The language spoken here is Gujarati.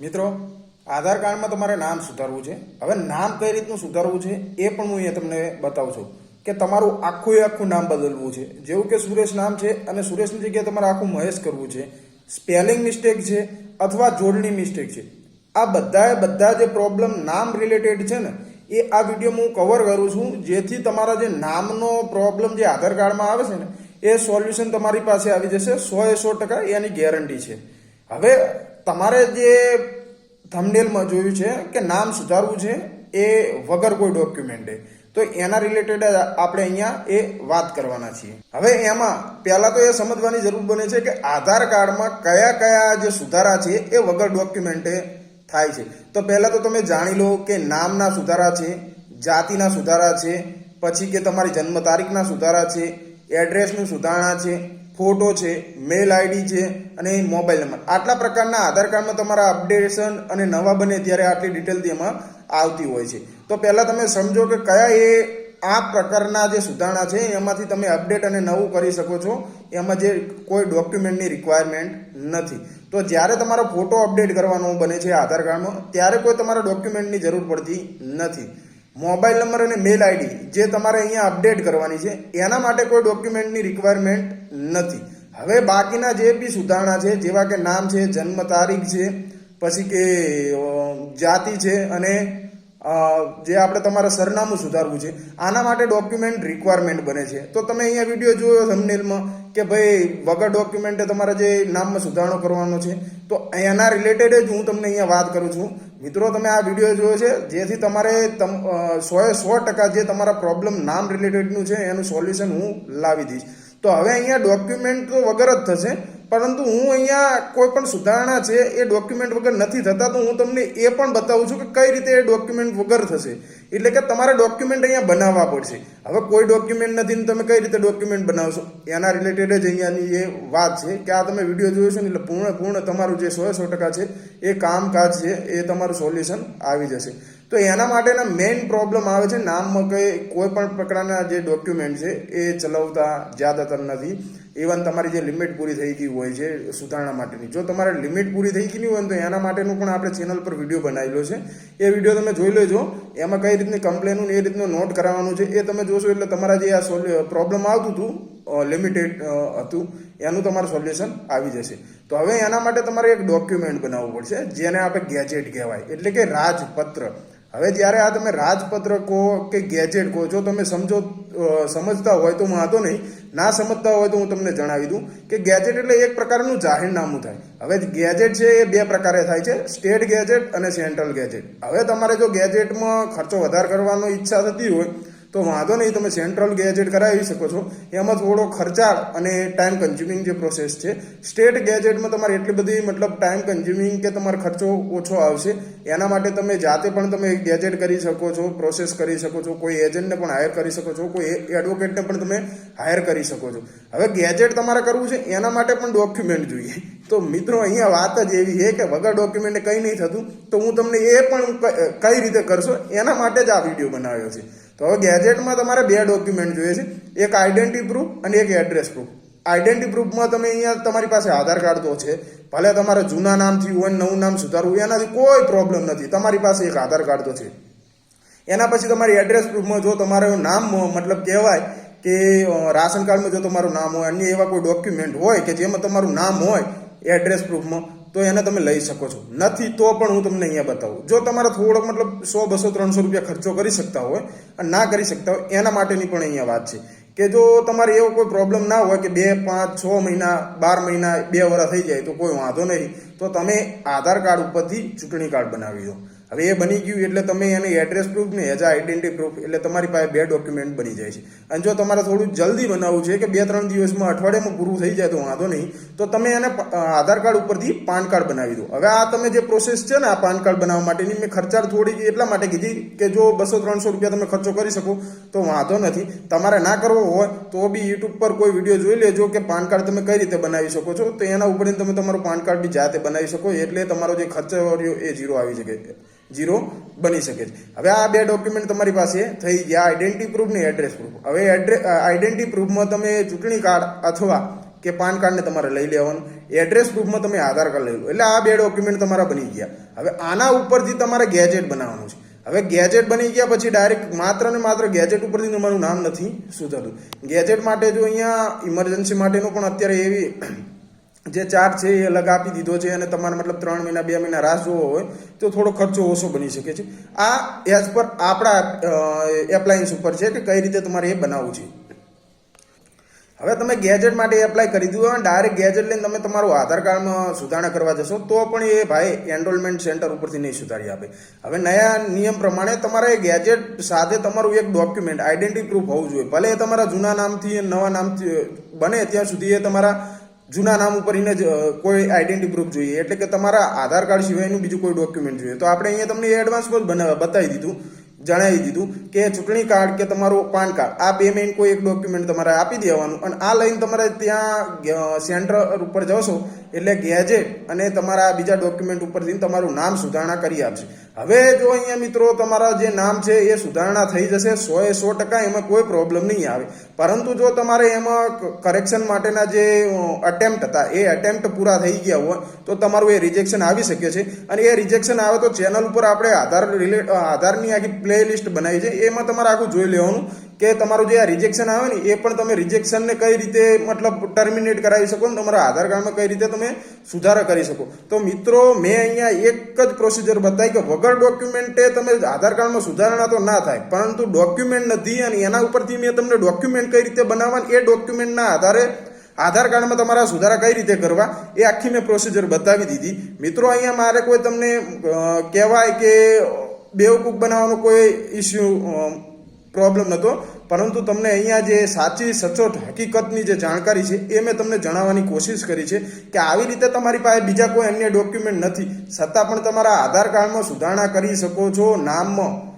મિત્રો, આધાર કાર્ડમાં તમારે નામ સુધારવું છે. હવે નામ કઈ રીતનું સુધારવું છે એ પણ હું અહીંયા તમને બતાવું છું કે તમારું આખું આખું નામ બદલવું છે. જેવું કે સુરેશ નામ છે અને સુરેશની જગ્યાએ તમારે આખું મહેશ કરવું છે. સ્પેલિંગ મિસ્ટેક છે અથવા જોડણી મિસ્ટેક છે. આ બધાએ બધા જે પ્રોબ્લેમ નામ રિલેટેડ છે ને, એ આ વીડિયો હું કવર કરું છું. જેથી તમારા જે નામનો પ્રોબ્લેમ જે આધાર કાર્ડમાં આવે છે ને, એ સોલ્યુશન તમારી પાસે આવી જશે સો એ સો ટકા એની ગેરંટી છે. હવે તમારે જે થમનેલમાં જોયું છે કે નામ સુધારવું છે, એ વગર કોઈ ડોક્યુમેન્ટે તો એના રિલેટેડ આપણે અહીંયા એ વાત કરવાના છીએ. હવે એમાં પહેલા તો એ સમજવાની જરૂર બને છે કે આધાર કાર્ડમાં કયા કયા જે સુધારા છે, એ વગર ડોક્યુમેન્ટે થાય છે. તો પહેલા તો તમે જાણી લો કે નામના સુધારા છે, જાતિના સુધારા છે, પછી કે તમારી જન્મ તારીખના સુધારા છે એડ્રેસનું સુધારણા છે ફોટો છે, મેલ આઈડી છે અને મોબાઈલ નંબર. આટલા પ્રકારના આધાર કાર્ડમાં તમારા અપડેશન અને નવા બને ત્યારે આટલી ડિટેલ એમાં આવતી હોય છે. તો પહેલાં તમે સમજો કે કયા એ આ પ્રકારના જે સુધારણા છે, એમાંથી તમે અપડેટ અને નવું કરી શકો છો. એમાં જે કોઈ ડોક્યુમેન્ટની રિક્વાયરમેન્ટ નથી. તો જ્યારે તમારો ફોટો અપડેટ કરવાનો બને છે આધાર કાર્ડમાં, ત્યારે કોઈ તમારા ડોક્યુમેન્ટની જરૂર પડતી નથી. મોબાઈલ નંબર અને મેલ આઈડી જે તમારે અહીંયા અપડેટ કરવાની છે, એના માટે કોઈ ડોક્યુમેન્ટની રિક્વાયરમેન્ટ નથી. હવે બાકીના જે બી સુધારણા છે, જેવા કે નામ છે, જન્મ તારીખ છે, પછી કે જાતિ છે અને જે આપણે તમારે સરનામું સુધારવું છે, આના માટે ડોક્યુમેન્ટ રિક્વાયરમેન્ટ બને છે. તો તમે અહીંયા વીડિયો જોયો થંબનેલમાં કે ભાઈ, વગર ડોક્યુમેન્ટે તમારે જે નામમાં સુધારણો કરવાનો છે, તો એના રિલેટેડ જ હું તમને અહીંયા વાત કરું છું. મિત્રો, તમે આ વીડિયો જોયો છે, જેથી તમારે તમ સો એ સો ટકા જે તમારા પ્રોબ્લેમ નામ રિલેટેડનું છે, એનું સોલ્યુશન હું લાવી દઈશ. તો હવે અહીંયા ડોક્યુમેન્ટ તો વગર જ થશે. પરંતુ હું અહીંયા કોઈ પણ સુધારણા છે એ ડોક્યુમેન્ટ વગર નથી થતા, તો હું તમને એ પણ બતાવું છું કે કઈ રીતે એ ડોક્યુમેન્ટ વગર થશે. એટલે કે તમારે ડોક્યુમેન્ટ અહીંયા બનાવવા પડશે. હવે કોઈ ડોક્યુમેન્ટ નથી ને તમે કઈ રીતે ડોક્યુમેન્ટ બનાવશો? એના રિલેટેડ જ અહીંયાની એ વાત છે કે આ તમે વીડિયો જોયો છો ને, એટલે પૂર્ણ પૂર્ણ તમારું જે સો સો ટકા છે એ કામકાજ છે એ તમારું સોલ્યુશન આવી જશે. તો એના માટેના મેઇન પ્રોબ્લેમ આવે છે, નામમાં કંઈ કોઈ પણ પ્રકારના જે ડોક્યુમેન્ટ છે એ ચલાવતા જ્યાદાતર નથી. ઇવન તમારી જે લિમિટ પૂરી થઈ ગઈ હોય છે સુધારણા માટેની. જો તમારે લિમિટ પૂરી થઈ ગઈ હોય તો એના માટેનું પણ આપણે ચેનલ પર વીડિયો બનાવેલો છે. એ વીડિયો તમે જોઈ લેજો. એમાં કઈ રીતની કમ્પ્લેનનું એ રીતનું નોટ કરાવવાનું છે. એ તમે જોશો એટલે તમારા જે આ પ્રોબ્લેમ આવતું હતું લિમિટેડ હતું, એનું તમારું સોલ્યુશન આવી જશે. તો હવે એના માટે તમારે એક ડોક્યુમેન્ટ બનાવવું પડશે, જેને આપણે ગેજેટ કહેવાય. એટલે કે રાજપત્ર. હવે જ્યારે આ તમે રાજપત્ર કહો કે ગેજેટ કહો, જો તમે સમજો સમજતા હોય તો વાંધો નહીં. ના સમજતા હોય તો હું તમને જણાવી દઉં કે ગેજેટ એટલે એક પ્રકારનું જાહેરનામું થાય. હવે ગેજેટ છે એ બે પ્રકારે થાય છે, સ્ટેટ ગેજેટ અને સેન્ટ્રલ ગેજેટ. હવે તમારે જો ગેજેટમાં ખર્ચો વધારે કરવાનો ઈચ્છા થતી હોય તો વાંધો નહીં, તમે સેન્ટ્રલ ગેજેટ કરાવી શકો છો. એમાં થોડો ખર્ચાળ અને ટાઈમ કન્ઝ્યુમિંગ જે પ્રોસેસ છે સ્ટેટ ગેજેટમાં તમારે એટલી બધી, મતલબ ટાઈમ કન્ઝ્યુમિંગ કે તમારો ખર્ચો ઓછો આવશે. એના માટે તમે જાતે પણ તમે ગેજેટ કરી શકો છો પ્રોસેસ કરી શકો છો, કોઈ એજન્ટને પણ હાયર કરી શકો છો, કોઈ એડવોકેટને પણ તમે હાયર કરી શકો છો. હવે ગેજેટ તમારે કરવું છે, એના માટે પણ ડોક્યુમેન્ટ જોઈએ. તો મિત્રો, અહીંયા વાત જ એવી છે કે વગર ડોક્યુમેન્ટે કંઈ નહીં થતું. તો હું તમને એ પણ કઈ રીતે કરશો? એના માટે જ આ વીડિયો બનાવ્યો છે. તો હવે ગેજેટમાં તમારે બે ડોક્યુમેન્ટ જોઈએ છે. એક આઈડેન્ટિટી પ્રૂફ અને એક એડ્રેસ પ્રૂફ આઈડેન્ટિટી પ્રૂફમાં તમે અહીંયા તમારી પાસે આધાર કાર્ડ તો છે. ભલે તમારે જૂના નામથી હોય નવું નામ સુધારવું, એનાથી કોઈ પ્રોબ્લેમ નથી. તમારી પાસે એક આધાર કાર્ડ તો છે. એના પછી તમારી એડ્રેસ પ્રૂફમાં જો તમારું નામ, મતલબ કહેવાય કે રાશન કાર્ડમાં જો તમારું નામ હોય, અન્ય એવા કોઈ ડોક્યુમેન્ટ હોય કે જેમાં તમારું નામ હોય એડ્રેસ પ્રૂફમાં તો એને તમે લઈ શકો છો. નથી તો પણ હું તમને અહીંયા બતાવું. જો તમારે થોડોક મતલબ સો, બસો, ત્રણસો રૂપિયા ખર્ચો કરી શકતા હોય અને ના કરી શકતા હોય, એના માટેની પણ અહીંયા વાત છે. કે જો તમારે એવો કોઈ પ્રોબ્લેમ ના હોય કે બે, પાંચ, છ મહિના, બાર મહિના, બે વર્ષ થઈ જાય તો કોઈ વાંધો નહીં. તો તમે આધાર કાર્ડ ઉપરથી ચૂંટણી કાર્ડ બનાવી દો. હવે એ બની ગયું એટલે તમે એને એડ્રેસ પ્રૂફ ને એઝ આઈડેન્ટિટી પ્રૂફ એટલે તમારી પાસે બે ડોક્યુમેન્ટ બની જાય છે. અને જો તમારે થોડું જલ્દી બનાવવું છે કે બે ત્રણ દિવસમાં અઠવાડિયામાં પૂરું થઈ જાય તો વાંધો નહીં, તો તમે એને આધાર કાર્ડ ઉપરથી પાન કાર્ડ બનાવી દો. હવે આ તમે જે પ્રોસેસ છે ને આ પાન કાર્ડ બનાવવા માટેની, મેં ખર્ચાળ થોડી એટલા માટે કીધી કે જો બસો ત્રણસો રૂપિયા તમે ખર્ચો કરી શકો, તો વાંધો નથી. તમારે ના કરવો હોય તો બી યુટ્યુબ પર કોઈ વીડિયો જોઈ લેજો કે પાન કાર્ડ તમે કઈ રીતે બનાવી શકો છો. તો એના ઉપરથી તમે તમારું પાન કાર્ડ બી જાતે બનાવી શકો, એટલે તમારો જે ખર્ચો રહ્યો એ ઝીરો આવી શકે. ઝીરો બની શકે છે. હવે આ બે ડોક્યુમેન્ટ તમારી પાસે થઈ ગયા આઈડેન્ટિટી પ્રૂફ ને એડ્રેસ પ્રૂફ હવે એડ્રેસ આઈડેન્ટિટી પ્રૂફમાં તમે ચૂંટણી કાર્ડ અથવા કે પાન કાર્ડને તમારે લઈ લેવાનું. એડ્રેસ પ્રૂફમાં તમે આધાર કાર્ડ લઈ લો. એટલે આ બે ડોક્યુમેન્ટ તમારા બની ગયા. હવે આના ઉપરથી તમારે ગેજેટ બનાવવાનું છે. હવે ગેજેટ બની ગયા પછી ડાયરેક્ટ માત્ર ને માત્ર ગેજેટ ઉપરથી તમારું નામ નથી સુધારતું ગેજેટ માટે જો અહીંયા ઇમરજન્સી માટેનું પણ અત્યારે એવી જે ચાર્જ છે એ અલગ આપી દીધો છે અને તમારે મતલબ ત્રણ મહિના, બે મહિના રાહ જોવો હોય તો થોડો ખર્ચો ઓછો બની શકે છે. આ એઝ પર આપણા એપ્લાયન્સ ઉપર છે કે કઈ રીતે તમારે એ બનાવવું છે. હવે તમે ગેજેટ માટે એપ્લાય કરી દીધું હોય ડાયરેક્ટ ગેજેટ લઈને તમે તમારું આધાર કાર્ડમાં સુધારણા કરવા જશો, તો પણ એ ભાઈ એનરોલમેન્ટ સેન્ટર ઉપરથી નહીં સુધારી આપે. હવે નયા નિયમ પ્રમાણે તમારે એ ગેજેટ સાથે તમારું એક ડોક્યુમેન્ટ આઈડેન્ટિટી પ્રૂફ હોવું જોઈએ. ભલે એ તમારા જૂના નામથી નવા નામથી બને ત્યાં સુધી એ તમારા જૂના નામ ઉપર એને કોઈ આઈડેન્ટિટી પ્રૂફ જોઈએ. એટલે કે તમારા આધાર કાર્ડ સિવાયનું બીજું કોઈ ડોક્યુમેન્ટ જોઈએ. તો આપણે અહીંયા તમને એડવાન્સમાં જ બતાવી દીધું, જણાવી દીધું કે ચૂંટણી કાર્ડ કે તમારું પાન કાર્ડ, આ બે મેઇન કોઈ એક ડોક્યુમેન્ટ તમારે આપી દેવાનું. અને આ લઈને તમારે ત્યાં સેન્ટર ઉપર જશો એટલે ગેજેટ અને તમારા બીજા ડોક્યુમેન્ટ ઉપરથી તમારું નામ સુધારણા કરી આપશે. હવે જો અહીંયા મિત્રો તમારા જે નામ છે એ સુધારણા થઈ જશે, સો એ સો ટકા એમાં કોઈ પ્રોબ્લેમ નહીં આવે. પરંતુ જો તમારે એમાં કરેક્શન માટેના જે અટેમ્પ્ટ હતા, એ અટેમ્પ્ટ પૂરા થઈ ગયા હોય, તો તમારું એ રિજેક્શન આવી શકે છે. અને એ રિજેક્શન આવે તો ચેનલ ઉપર આપણે આધાર રિલેટ આધારની આખી પ્લે લિસ્ટ બનાવી છે. એમાં તમારે આખું જોઈ લેવાનું. કે તમારું જે આ રિજેક્શન આવે ને, એ પણ તમે રિજેક્શનને કઈ રીતે મતલબ ટર્મિનેટ કરાવી શકો ને, તમારા આધાર કાર્ડમાં કઈ રીતે તમે સુધારા કરી શકો. તો મિત્રો, મેં અહીંયા એક જ પ્રોસિજર બતાવી કે વગર ડોક્યુમેન્ટે તમે આધાર કાર્ડમાં સુધારણા તો ના થાય, પરંતુ ડોક્યુમેન્ટ નથી અને એના ઉપરથી મેં તમને ડોક્યુમેન્ટ કઈ રીતે બનાવવા એ ડોક્યુમેન્ટના આધારે આધાર કાર્ડમાં તમારા સુધારા કઈ રીતે કરવા, એ આખી મેં પ્રોસિજર બતાવી દીધી. મિત્રો, અહીંયા મારે કોઈ તમને કહેવાય કે બેવકૂફ બનાવવાનો કોઈ ઇસ્યુ પ્રોબ્લેમ નહોતો પરંતુ તમને અહીંયા જે સાચી, સચોટ, હકીકતની જે જાણકારી છે એ મેં તમને જણાવવાની કોશિશ કરી છે કે આવી રીતે તમારી પાસે બીજા કોઈ અન્ય ડોક્યુમેન્ટ નથી. છતાં પણ તમારા આધાર કાર્ડમાં સુધારણા કરી શકો છો નામમાં.